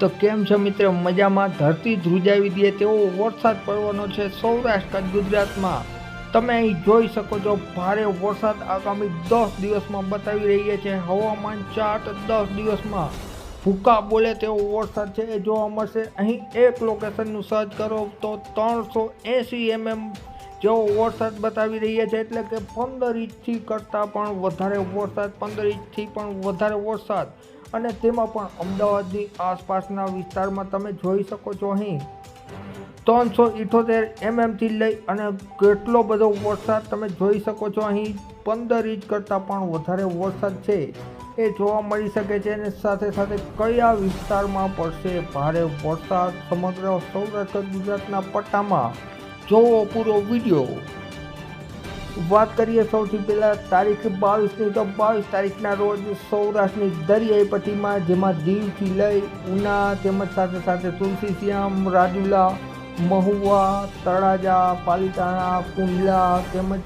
તો કેમ છો મિત્ર? મજામાં? ધરતી ધ્રુજાવી દે તેવો વરસાદ પડવાનો છે સૌરાષ્ટ્ર ગુજરાતમાં. તમે અહીં જોઈ શકો છો, ભારે વરસાદ આગામી દસ દિવસમાં બતાવી રહ્યા છે. હવામાન ચાર્ટ દસ દિવસમાં ભૂકા બોલે તેવો વરસાદ છે. એ જોવા મળશે. અહીં એક લોકેશનનું સર્ચ કરો તો ત્રણસો એંસી એમએમ જેવો વરસાદ બતાવી રહ્યા છે. એટલે કે પંદર ઇંચથી કરતાં પણ વધારે વરસાદ, પંદર ઇંચથી પણ વધારે વરસાદ. અને તેમાં પણ અમદાવાદની આસપાસના વિસ્તારમાં તમે જોઈ શકો છો અહીં. ત્રણસો ઇઠોતેર એમએમથી લઈ અને કેટલો બધો વરસાદ તમે જોઈ શકો છો અહીં. પંદર ઇંચ કરતાં પણ વધારે વરસાદ છે. એ જોવા મળી શકે છે અને સાથે સાથે કયા વિસ્તારમાં પડશે ભારે વરસાદ સમગ્ર સૌરાષ્ટ્ર ગુજરાતના પટ્ટામાં? જોવો પૂરો વીડિયો. વાત કરીએ સૌથી પહેલાં તારીખ બાવીસની તો બાવીસ તારીખના રોજ સૌરાષ્ટ્રની દરિયાઈ પટ્ટીમાં, જેમાં દીવથી લઈ ઉના તેમજ સાથે સાથે તુલસીશ્યામ રાજુલા, મહુવા, તળાજા, પાલિતાણા, કુંડલા તેમજ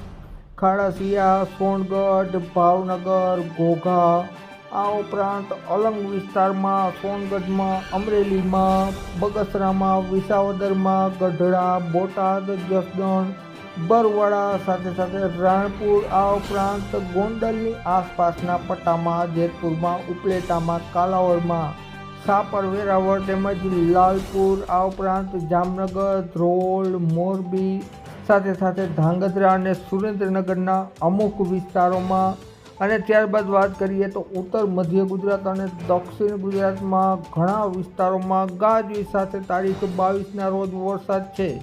ખાડાસિયા, સોનગઢ, ભાવનગર, ઘોઘા, આ ઉપરાંત અલંગ વિસ્તારમાં, સોનગઢમાં, અમરેલીમાં, બગસરામાં, વિસાવદરમાં, ગઢડા, બોટાદ, જસદણ બરવાડા સાથે સાથે રાણપુર આ ઉપરાંત ગોંડલની આસપાસના પટ્ટામાં, જેતપુરમાં, ઉપલેટામાં, કાલાવડમાં, સાપર, વેરાવળ તેમજ લાલપુર, આ ઉપરાંત જામનગર, ધ્રોલ, મોરબી સાથે સાથે ધાંગધ્રા અને સુરેન્દ્રનગરના અમુક વિસ્તારોમાં. અને ત્યારબાદ વાત કરીએ તો ઉત્તર મધ્ય ગુજરાત અને દક્ષિણ ગુજરાતમાં ઘણા વિસ્તારોમાં ગાજવીજ સાથે તારીખ બાવીસના રોજ વરસાદ છે.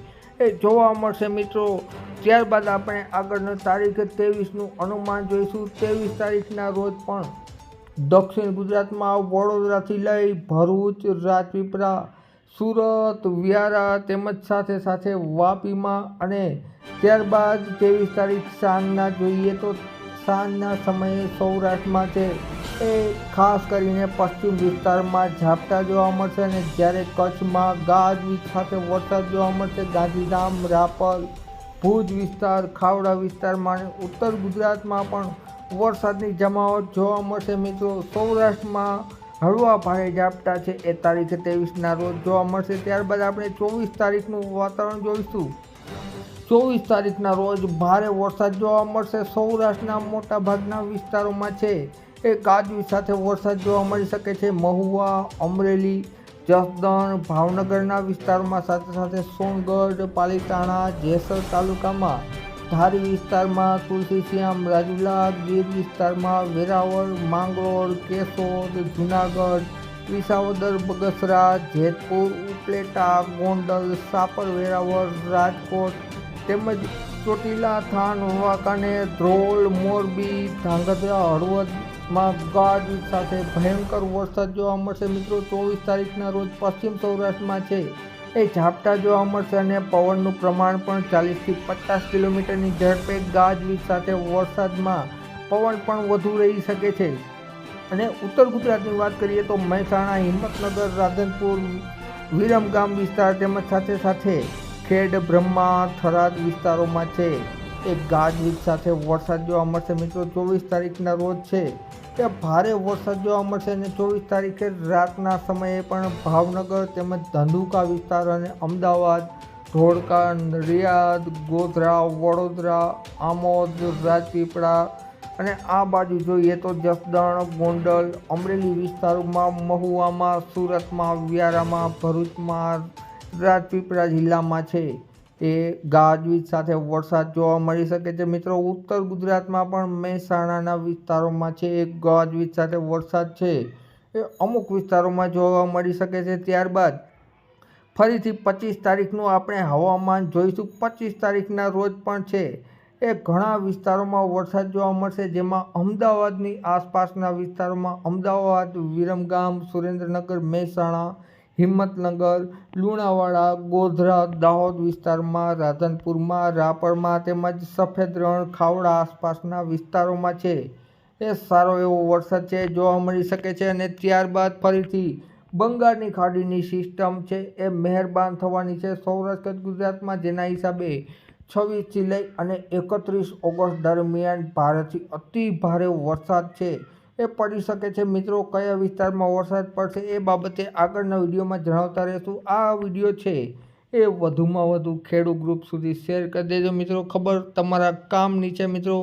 એ જોવા મળશે મિત્રો. ત્યારબાદ આપણે આગળનો તારીખ ત્રેવીસનું અનુમાન જોઈશું. ત્રેવીસ તારીખના રોજ પણ દક્ષિણ ગુજરાતમાં વડોદરાથી લઈ ભરૂચ, રાજપીપળા, સુરત, વ્યારા તેમજ સાથે સાથે વાપીમાં અને ત્યારબાદ ત્રેવીસ તારીખ સાંજના જોઈએ તો સાંજના સમયે સૌરાષ્ટ્રમાં છે. એ ખાસ કરીને પશ્ચિમ વિસ્તારમાં ઝાપટા જોવા મળશે અને જ્યારે કચ્છમાં ગાજવીજ સાથે વરસાદ જોવા મળશે, ગાંધીધામ, રાપર, ભુજ વિસ્તાર, ખાવડા વિસ્તારમાં અને ઉત્તર ગુજરાતમાં પણ વરસાદની જમાવટ જોવા મળશે. મિત્રો, સૌરાષ્ટ્રમાં હળવા ભારે ઝાપટા છે એ તારીખે ત્રેવીસના રોજ જોવા મળશે. ત્યારબાદ આપણે ચોવીસ તારીખનું વાતાવરણ જોઈશું. ચોવીસ તારીખના રોજ ભારે વરસાદ જોવા મળશે. સૌરાષ્ટ્રના મોટાભાગના વિસ્તારોમાં છે. એ ગાજવીજ સાથે વરસાદ જોવા મળી શકે છે. મહુવા, અમરેલી, જસદણ, ભાવનગરના વિસ્તારોમાં સાથે સાથે સોનગઢ, પાલીતાણા, જેસર તાલુકામાં ધારી વિસ્તારમાં તુલસીશ્યામ રાજુલા ગીર વિસ્તારમાં વેરાવળ, માંગરોળ, કેશોદ, જુનાગઢ, વિસાવદર, બગસરા, જેતપુર, ઉપલેટા, ગોંડલ, સાપર વેરાવળ, રાજકોટ તેમજ ચોટીલા, થાન, વાંકાનેર, ધ્રોલ, મોરબી, ધાંગધ્રા હળવદમાં ગાજવીજ સાથે ભયંકર વરસાદ જોવા મળશે મિત્રો. ચોવીસ તારીખના રોજ પશ્ચિમ સૌરાષ્ટ્રમાં છે. એ ઝાપટા જોવા મળશે અને પવનનું પ્રમાણ પણ ચાલીસથી પચાસ કિલોમીટરની ઝડપે ગાજવીજ સાથે વરસાદમાં પવન પણ વધુ રહી શકે છે. અને ઉત્તર ગુજરાતની વાત કરીએ તો મહેસાણા, હિંમતનગર, રાધનપુર વિરમગામ વિસ્તાર તેમજ સાથે સાથે ખેડ, બ્રહ્મા, થરાદ વિસ્તારોમાં છે. એ ગાજવીજ સાથે વરસાદ જોવા મળશે મિત્રો. ચોવીસ તારીખના રોજ છે. કે ભારે વરસાદ જોવા મળશે અને ચોવીસ તારીખે રાતના સમયે પણ ભાવનગર તેમજ ધંધુકા વિસ્તાર અને અમદાવાદ, ધોળકા રિયાદ ગોધરા, વડોદરા, આમોદ, રાજપીપળા અને આ બાજુ જોઈએ તો જસદણ, ગોંડલ, અમરેલી વિસ્તારોમાં, મહુવામાં, સુરતમાં, વ્યારામાં, ભરૂચમાં, રાજપીપળા જિલ્લામાં છે. એ ગાજવીજ સાથે વરસાદ જોવા મળી શકે છે. મિત્રો, ઉત્તર ગુજરાતમાં પણ મહેસાણાના વિસ્તારોમાં છે. એક ગાજવીજ સાથે વરસાદ છે. એ અમુક વિસ્તારોમાં જોવા મળી શકે છે. ત્યારબાદ ફરીથી પચીસ તારીખનું આપણે હવામાન જોઈશું. પચીસ તારીખના રોજ પણ છે. એ ઘણા વિસ્તારોમાં વરસાદ જોવા મળશે, જેમાં અમદાવાદની આસપાસના વિસ્તારોમાં અમદાવાદ, વિરમગામ, સુરેન્દ્રનગર, મહેસાણા હિંમતનગર, લુણાવાડા, ગોધરા, દાહોદ વિસ્તારમાં, રાધનપુરમાં, રાપરમાં તેમજ સફેદ રણ ખાવડા આસપાસના વિસ્તારોમાં છે. એ સારો એવો વરસાદ છે, જોવા મળી શકે છે અને ત્યારબાદ ફરીથી બંગાળની ખાડીની સિસ્ટમ છે એ મહેરબાન થવાની છે. સૌરાષ્ટ્ર ગુજરાતમાં જેના હિસાબે છવ્વીસથી લઈ અને એકત્રીસ ઓગસ્ટ દરમિયાન ભારેથી અતિ ભારે વરસાદ છે. એ પડી શકે છે. મિત્રો, કયા વિસ્તારમાં વરસાદ પડશે એ બાબતે આગળના વિડીયોમાં જણાવતા રહેશું. આ વીડિયો છે એ વધુમાં વધુ ખેડૂત ગ્રુપ સુધી શેર કરી દેજો. મિત્રો, ખબર તમારા કામ નીચે. મિત્રો,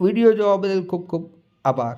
વીડિયો જોવા બદલ ખૂબ ખૂબ આભાર.